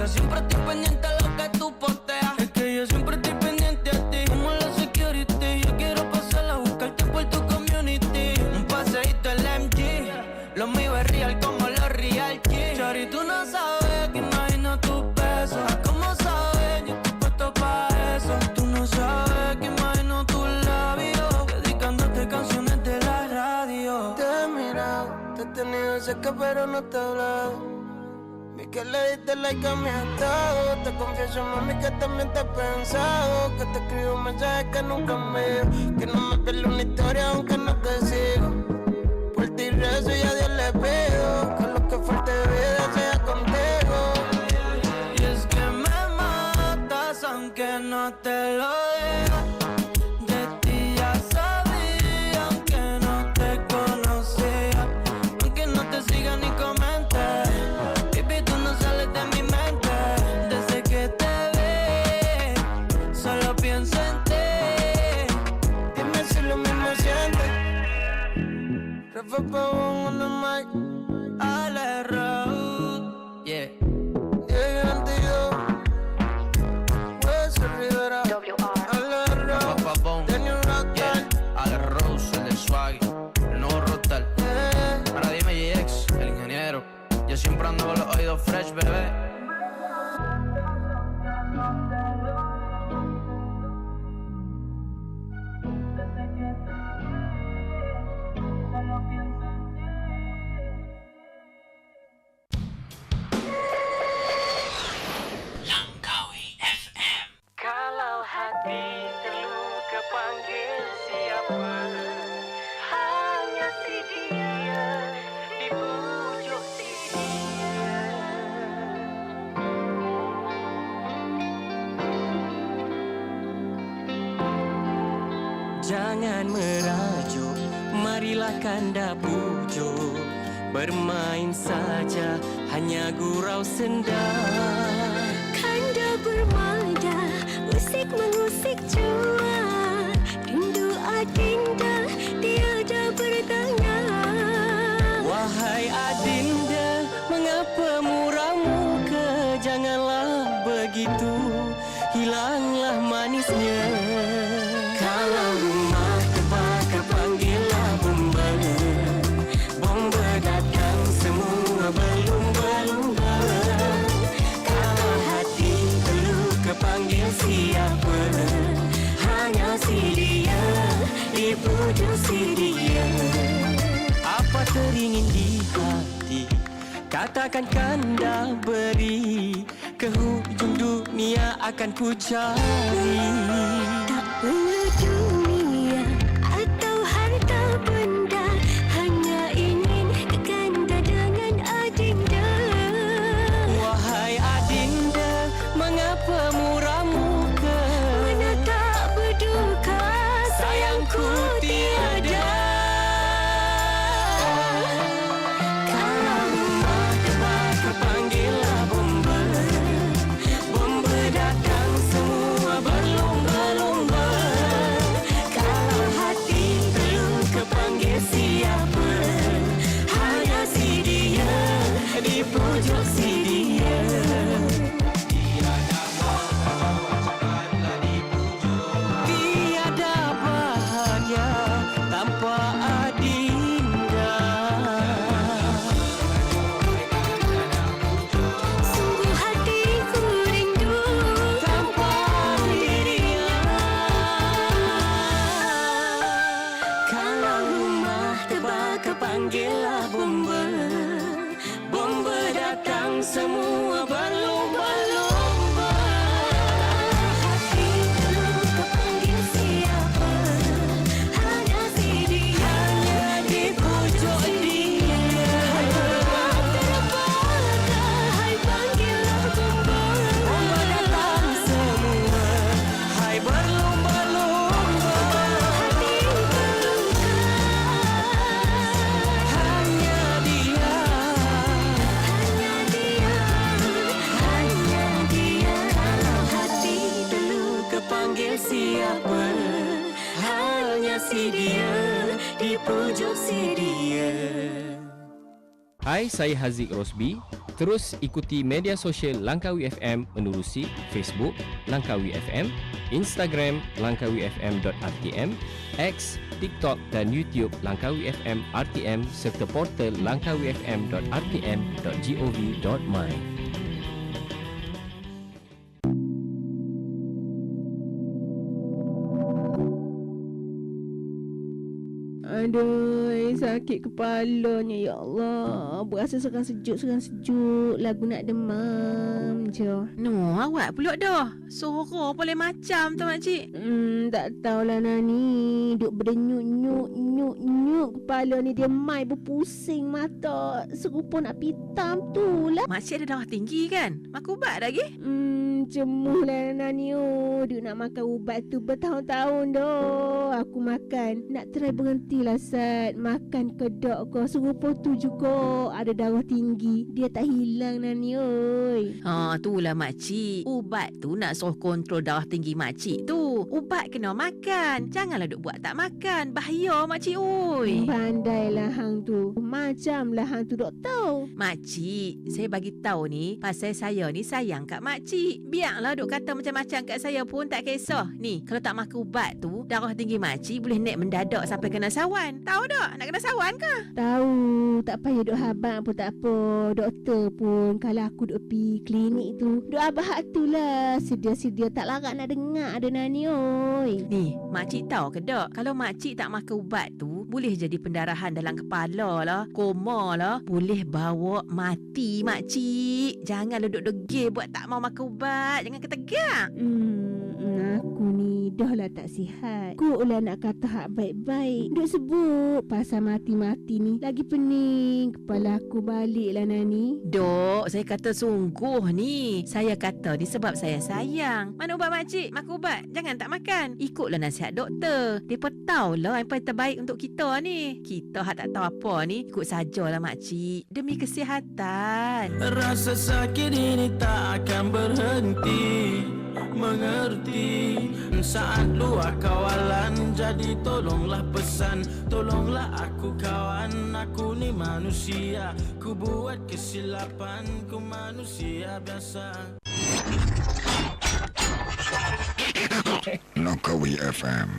yo siempre estoy pendiente a lo que tú posteas. Es que yo siempre estoy pendiente a ti. Como la security, yo quiero pasar a buscarte por tu community. Un paseíto en la MG. Lo mío es real como los real G. Chari, tú no sabes que imagino tu peso. ¿Cómo sabes? Yo estoy puesto pa' eso. Tú no sabes que imagino tus labios. Dedicándote canciones de la radio. Te he mirado, te he tenido cerca pero no te he hablado. Que le diste like a mi estado. Te confieso, mami, que también te he pensado. Que te escribo mensajes que nunca envío. Que no me pierdo una historia aunque no te sigo. Por ti rezo y Rafa Pavón on the mic. Marilah kanda pujuk Bermain saja, hanya gurau senda. Kanda bermada, musik mengusik jua di pujuk si dia. Apa teringin di hati? Katakan kanda beri. Ke hujung dunia akan ku cari. Tak perlu saya Haziq Rosbi. Terus ikuti media sosial Langkawi FM menerusi Facebook Langkawi FM, Instagram langkawifm.rtm, X, TikTok dan YouTube Langkawi FM RTM serta portal langkawifm.rtm.gov.my. Aduh, sakit kepalanya ya Allah. Berasa sekarang sejuk, sekarang sejuk. Lagu nak demam je. No, awak pulak dah. Suara boleh macam tu makcik. Hmm, tak tahulah Nani. Duk berdenyut nyut nyut nyut kepala ni dia mai berpusing mata. Serupa nak pitam tu lah. Makcik ada darah tinggi kan? Makan ubat lagi? Hmm, cemuh lah Nani. Oh, dia nak makan ubat tu bertahun-tahun dah. Aku makan. Nak try berhenti lah Sat. Makan kedok kau. Serupa tu juga ada darah tinggi. Dia tak hilang Nani. Oi. Ha, itulah makcik. Ubat tu nak suruh kontrol darah tinggi makcik tu. Ubat kena makan. Janganlah duk buat tak makan. Bahaya makcik oi. Pandailah hang tu. Macamlah hang tu dok tahu. Makcik, saya bagi tahu ni pasal saya ni sayang kat makcik. Biarlah duk kata macam-macam kat saya pun tak kisah. Ni, kalau tak makan ubat tu, darah tinggi makcik boleh naik mendadak sampai kena sawan. Tahu tak? Nak kena sawan ke? Tahu, tak payah duk habang pun tak apa. Doktor pun kalau aku duk pi klinik tu, duk abah tu lah. Sedia-sedia tak larat nak dengar ada nani oi. Ni, makcik tahu ke tak? Kalau makcik tak makan ubat tu, boleh jadi pendarahan dalam kepala lah, koma lah. Boleh bawa mati makcik. Jangan duduk degil buat tak mau makan ubat. Jangan ketegak. Hmm, aku ni dah lah tak sihat. Kuk lah nak kata hak baik-baik. Duk sebut pasal mati-mati ni. Lagi pening. Kepala aku balik lah Nani. Dok, saya kata sungguh ni. Saya kata ni sebab saya sayang. Mana ubat makcik? Makan ubat. Jangan tak makan. Ikutlah nasihat doktor. Mereka tahulah apa yang terbaik untuk kita ni. Kita hak tak tahu apa ni. Ikut sajalah makcik. Demi kesihatan. Rasa sakit ini tak akan berhenti Mengerti Saat luar kawalan Jadi tolonglah pesan. Tolonglah aku kawan Aku ni manusia. Ku buat kesilapan Ku manusia biasa. Langkawi FM.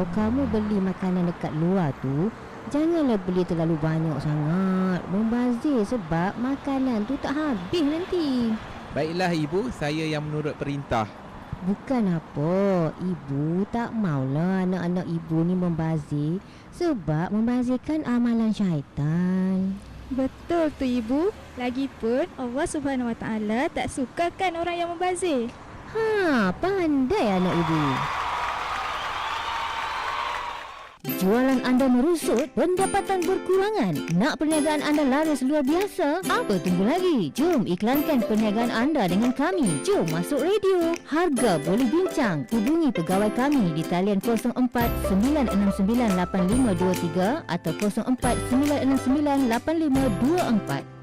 Kalau kamu beli makanan dekat luar tu, janganlah beli terlalu banyak sangat. Membazir sebab makanan tu tak habis nanti. Baiklah ibu, saya yang menurut perintah. Bukan apa, ibu tak maulah anak-anak ibu ni membazir sebab membazirkan amalan syaitan. Betul tu ibu. Lagipun Allah Subhanahu Wa Taala tak sukakan orang yang membazir. Ha, pandai anak ibu. Jualan anda merusut, pendapatan berkurangan. Nak perniagaan anda laris luar biasa? Apa tunggu lagi? Jom iklankan perniagaan anda dengan kami. Jom masuk radio. Harga boleh bincang. Hubungi pegawai kami di talian 04 969 8523 atau 04 969 8524.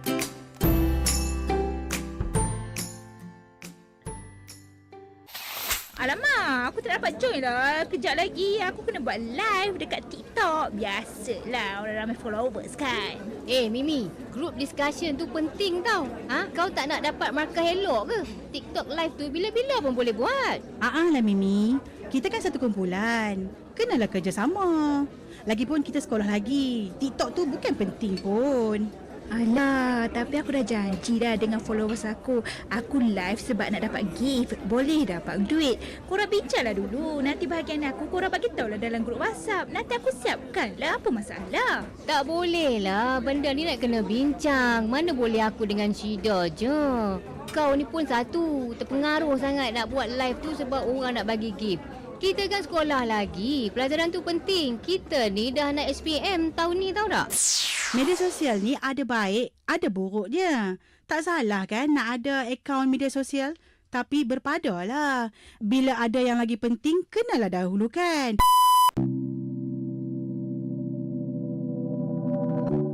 Alamak, aku tak dapat join lah. Kejap lagi aku kena buat live dekat TikTok. Biasalah orang ramai followers kan. Eh Mimi, group discussion tu penting tau. Ha, kau tak nak dapat markah elok ke? TikTok live tu bila-bila pun boleh buat. Ah ah lah Mimi. Kita kan satu kumpulan. Kenalah kerjasama. Lagipun kita sekolah lagi. TikTok tu bukan penting pun. Alah, tapi aku dah janji dah dengan followers aku. Aku live sebab nak dapat gift. Boleh dapat duit. Korang bincanglah dulu. Nanti bahagian aku korang bagi lah dalam grup WhatsApp. Nanti aku siapkan lah. Apa masalah? Tak boleh lah. Benda ni nak kena bincang. Mana boleh aku dengan Syida je. Kau ni pun satu. Terpengaruh sangat nak buat live tu sebab orang nak bagi gift. Kita kan sekolah lagi. Pelajaran tu penting. Kita ni dah nak SPM tahun ni tahu tak? Media sosial ni ada baik, ada buruk dia. Tak salah kan nak ada akaun media sosial. Tapi berpadalah. Bila ada yang lagi penting, kenalah dahulukan.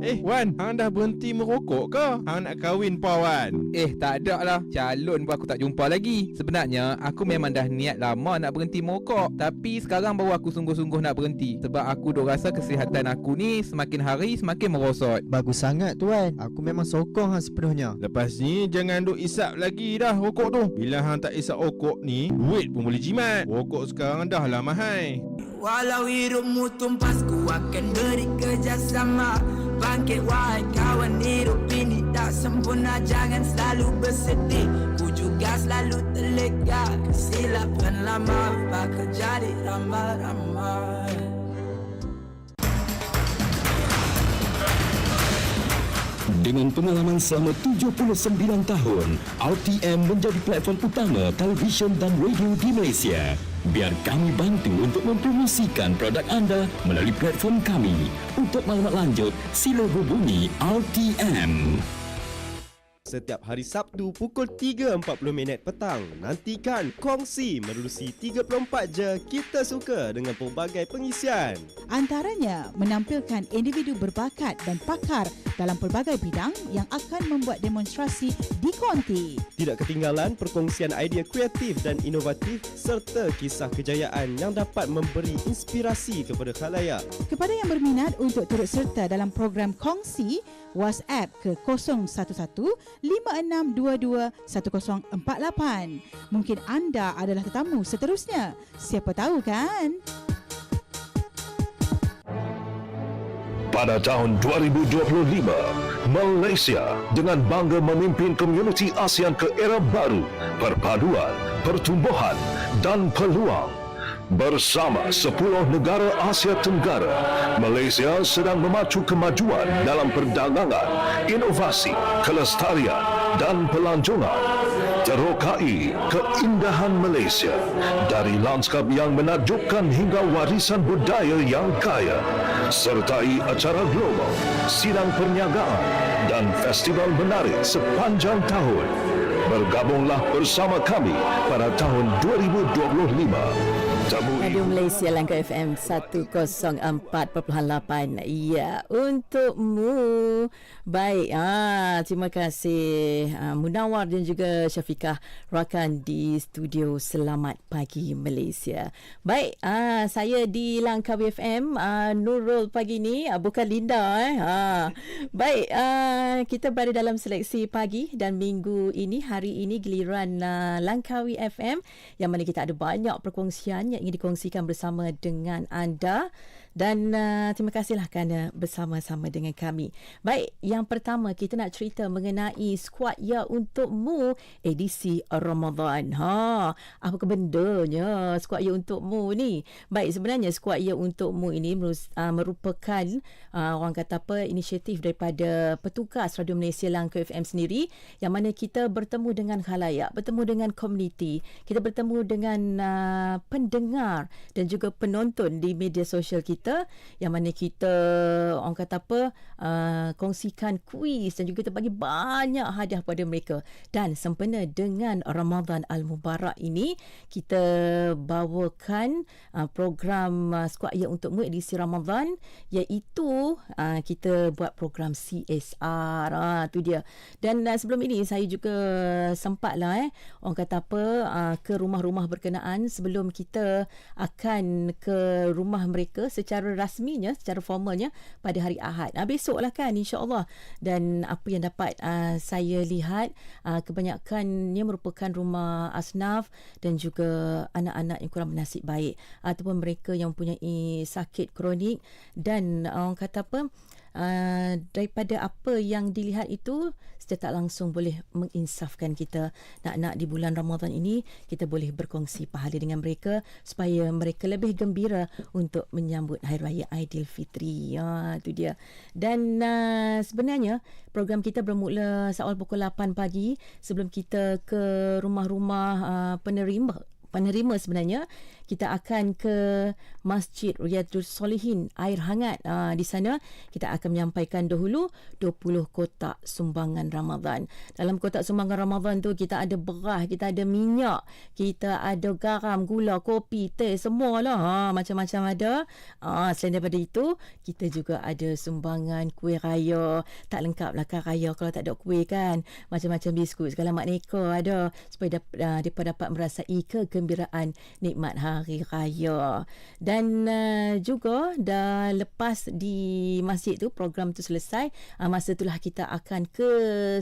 Eh, Wan, hang dah berhenti merokok ke? Hang nak kahwin pa, Wan? Eh, tak ada lah. Calon pun aku tak jumpa lagi. Sebenarnya, aku memang dah niat lama nak berhenti merokok. Tapi sekarang baru aku sungguh-sungguh nak berhenti. Sebab aku duk rasa kesihatan aku ni semakin hari semakin merosot. Bagus sangat tuan. Aku memang sokong hang sepenuhnya. Lepas ni jangan duk isap lagi dah rokok tu. Bila hang tak isap rokok ni, duit pun boleh jimat. Rokok sekarang dah lah mahal. Walau hidupmu tumpas ku akan beri kerjasama Bangkit wahai kawan hidup ini tak sempurna. Jangan selalu bersedih. Ku juga selalu terlega Kesilapan lama bakal jadi ramai-ramai. Dengan pengalaman selama 79 tahun, RTM menjadi platform utama televisyen dan radio di Malaysia. Biar kami bantu untuk mempromosikan produk anda melalui platform kami. Untuk maklumat lanjut, sila hubungi RTM. Setiap hari Sabtu pukul 3.40 minit petang Nantikan kongsi menerusi 34 je Kita Suka dengan pelbagai pengisian Antaranya menampilkan individu berbakat dan pakar dalam pelbagai bidang yang akan membuat demonstrasi di konti. Tidak ketinggalan perkongsian idea kreatif dan inovatif serta kisah kejayaan yang dapat memberi inspirasi kepada khalayak. Kepada yang berminat untuk turut serta dalam program kongsi, WhatsApp ke 011 5622 1048. Mungkin anda adalah tetamu seterusnya. Siapa tahu kan? Pada tahun 2025, Malaysia dengan bangga memimpin komuniti ASEAN ke era baru, perpaduan, pertumbuhan dan peluang. Bersama 10 negara Asia Tenggara, Malaysia sedang memacu kemajuan dalam perdagangan, inovasi, kelestarian dan pelancongan. Terokai keindahan Malaysia dari lanskap yang menakjubkan hingga warisan budaya yang kaya sertai acara global, sidang perniagaan dan festival menarik sepanjang tahun. Bergabunglah bersama kami pada tahun 2025. Radio Malaysia Langkah FM 104.8 Ya untukmu Baik ah, Terima kasih ah, Munawar dan juga Syafiqah Rakan di studio Selamat Pagi Malaysia Baik ah, Saya di Langkah FM ah, Nurul pagi ni ah, Bukan Linda eh. ah. Baik ah, Kita berada dalam seleksi pagi Dan minggu ini Hari ini giliran ah, Langkawi FM Yang mana kita ada banyak perkongsian yang ingin dikongsikan bersama dengan anda dan uh, terima kasihlah kerana bersama-sama dengan kami. Baik, yang pertama kita nak cerita mengenai skuad ya untukmu edisi Ramadan. Ha, apa kebendanya skuad ya untukmu ni? Baik, sebenarnya skuad ya untukmu ini merus, uh, merupakan uh, orang kata apa inisiatif daripada petugas Radio Malaysia Langka FM sendiri yang mana kita bertemu dengan khalayak, bertemu dengan komuniti, kita bertemu dengan uh, pendengar dan juga penonton di media sosial kita yang mana kita orang kata apa uh, kongsikan kuis dan juga kita bagi banyak hadiah pada mereka. Dan sempena dengan Ramadan Al-Mubarak ini kita bawakan uh, program uh, Skuad Ya Untukmu edisi Ramadan iaitu uh, kita buat program CSR ah tu dia. Dan uh, sebelum ini saya juga sempatlah eh orang kata apa uh, ke rumah-rumah berkenaan sebelum kita akan ke rumah mereka secara rasminya secara formalnya pada hari Ahad. Uh, besoklah kan insya-Allah. Dan apa yang dapat uh, saya lihat uh, kebanyakannya merupakan rumah asnaf dan juga anak-anak yang kurang bernasib baik ataupun mereka yang mempunyai sakit kronik dan uh, orang kata apa Uh, daripada apa yang dilihat itu secara tak langsung boleh menginsafkan kita nak-nak di bulan Ramadan ini kita boleh berkongsi pahala dengan mereka supaya mereka lebih gembira untuk menyambut Hari Raya Aidilfitri. Ya, itu dia. Dan uh, sebenarnya program kita bermula seawal pukul 8 pagi sebelum kita ke rumah-rumah uh, penerima penerima sebenarnya kita akan ke Masjid Riyadul Solihin air hangat uh, di sana. Kita akan menyampaikan dahulu 20 kotak sumbangan Ramadan. Dalam kotak sumbangan Ramadan tu kita ada beras kita ada minyak kita ada garam gula kopi teh semualah. Ha, macam-macam ada. Uh, selain daripada itu kita juga ada sumbangan kuih raya. Tak lengkap lah kan raya kalau tak ada kuih kan. Macam-macam biskut segala mak neka ada. Supaya dap, uh, dapat merasai kegembiraan nikmat hari raya. Dan uh, juga dah lepas di masjid tu program tu selesai uh, masa itulah kita akan ke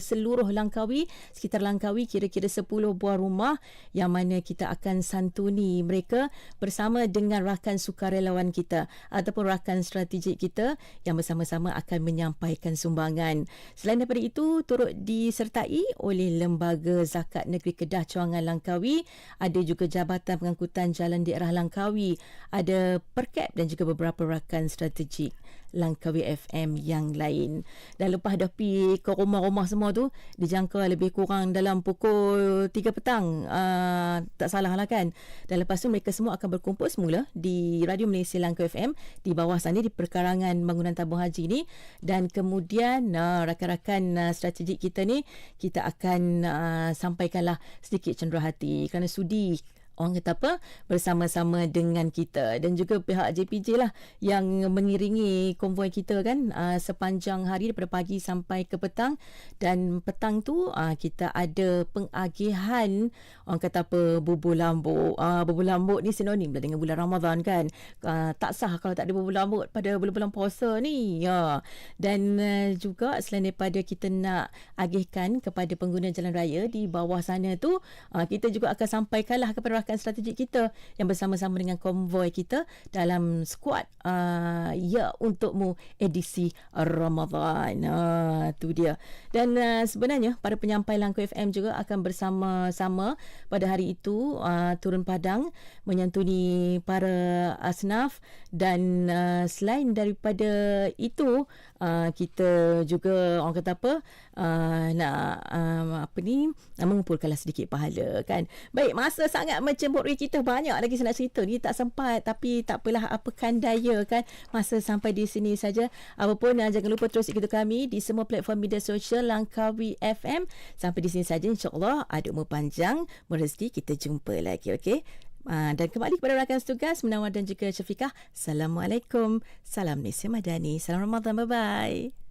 seluruh Langkawi sekitar Langkawi kira-kira 10 buah rumah yang mana kita akan santuni mereka bersama dengan rakan sukarelawan kita ataupun rakan strategik kita yang bersama-sama akan menyampaikan sumbangan. Selain daripada itu turut disertai oleh Lembaga Zakat Negeri Kedah Cawangan Langkawi ada juga Jabatan Pengangkutan Jalan Daerah Langkawi ada Perkap dan juga beberapa rakan strategik Langkawi FM yang lain. Dan lepas dah pergi ke rumah-rumah semua tu, dijangka lebih kurang dalam pukul 3 petang. Uh, tak salah lah kan. Dan lepas tu mereka semua akan berkumpul semula di Radio Malaysia Langkawi FM di bawah sana di perkarangan bangunan tabung haji ni. Dan kemudian uh, rakan-rakan uh, strategik kita ni, kita akan uh, sampaikanlah sedikit cenderahati kerana sudi orang kata apa? Bersama-sama dengan kita. Dan juga pihak JPJ lah yang mengiringi konvoi kita kan uh, sepanjang hari daripada pagi sampai ke petang. Dan petang tu uh, kita ada pengagihan orang kata apa bubur lambuk. Uh, bubur lambuk ni sinonim lah dengan bulan Ramadan kan. Uh, tak sah kalau tak ada bubur lambuk pada bulan-bulan puasa ni. Ya. Dan uh, juga selain daripada kita nak agihkan kepada pengguna jalan raya di bawah sana tu uh, kita juga akan sampaikanlah kepada rakan strategik kita yang bersama-sama dengan konvoi kita dalam skuad uh, ya untukmu edisi Ramadan. Uh, tu dia. Dan uh, sebenarnya para penyampai Langko FM juga akan bersama-sama pada hari itu uh, turun padang menyantuni para asnaf dan uh, selain daripada itu uh, kita juga orang kata apa uh, nak uh, apa ni mengumpulkanlah sedikit pahala kan. Baik masa sangat mencemburi kita banyak lagi saya nak cerita. Ni tak sempat tapi tak apalah apakan daya kan masa sampai di sini saja. Apapun jangan lupa terus ikuti kami di semua platform media sosial Langkawi FM sampai di sini saja insyaallah ada umur panjang. Meresti kita jumpa lagi okey? Uh, dan kembali kepada rakan setugas Menawar dan juga Syafiqah. Assalamualaikum. Salam Malaysia Madani. Salam Ramadan. Bye-bye